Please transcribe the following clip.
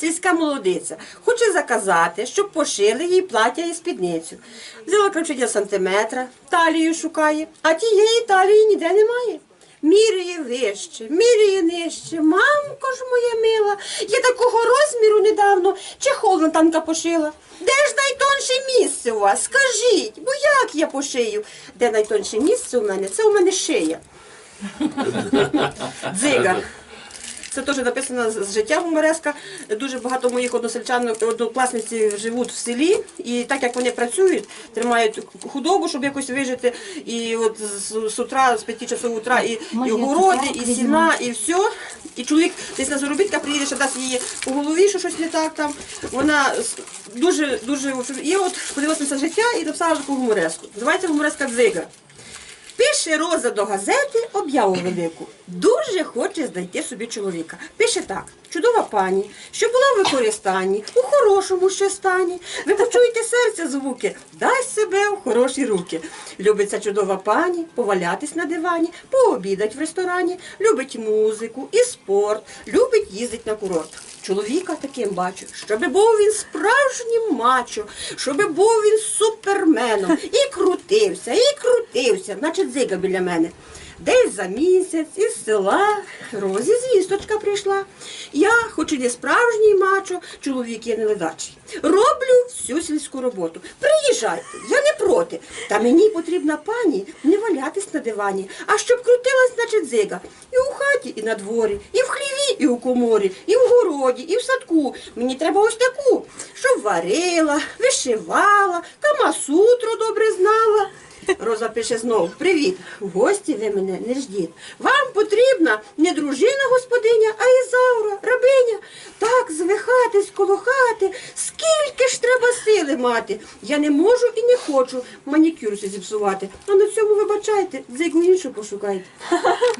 сільська молодиця, хоче заказати, щоб пошили їй плаття і спідницю. Взяла ключення сантиметра, талію шукає, а тієї талії ніде немає. Міряє вище, міряє нижче. Мамко ж моя мила, я такого розміру недавно чехол на танка пошила. Де ж найтонше місце у вас? Скажіть, бо як я пошию? Де найтонше місце у мене? Це у мене шия. Дзига. Це теж написано з життя гумореска. Дуже багато моїх односельчан, однокласниці живуть в селі, і так як вони працюють, тримають худобу, щоб якось вижити. І от з, з утра, з 5 часов утра, і, і городи, і сіна, і все. І чоловік десь на заробітка приїде, що дасть її по голові, що щось не так там. Вона дуже, дуже. І от подивилася життя і написала таку гумореску. Називається гумореска дзига. Пише Роза до газети об'яву велику. Дуже хоче знайти собі чоловіка. Пише так: чудова пані, що була в використанні, у хорошому ще стані. Ви почуєте серця звуки, дай себе в хороші руки. Любить ця чудова пані, повалятись на дивані, пообідать в ресторані, любить музику і спорт, любить їздить на курорт. Чоловіка таким бачу, щоби був він справжнім мачо, щоби був він суперменом. І крутився, і крутився, наче дзига біля мене. Десь за місяць із села Розі звісточка прийшла. Я, хоч і не справжній мачо, чоловік є неледачий. Роблю всю сільську роботу. Приїжджайте, я не проти. Та мені потрібна пані не валятись на дивані, а щоб крутилась, наче дзига. І у хаті, і на дворі, і в хліві, і у коморі, і в городі, і в садку. Мені треба ось таку, щоб варила, вишивала, камасутру. Роза пише знову: Привіт! В гості ви мене не ждіть. Вам потрібна не дружина господиня, а Ізаура, рабиня. Так звихатись колохати. Скільки ж треба сили мати? Я не можу і не хочу манікюр зіпсувати. А на цьому вибачайте, дзигу іншу пошукайте.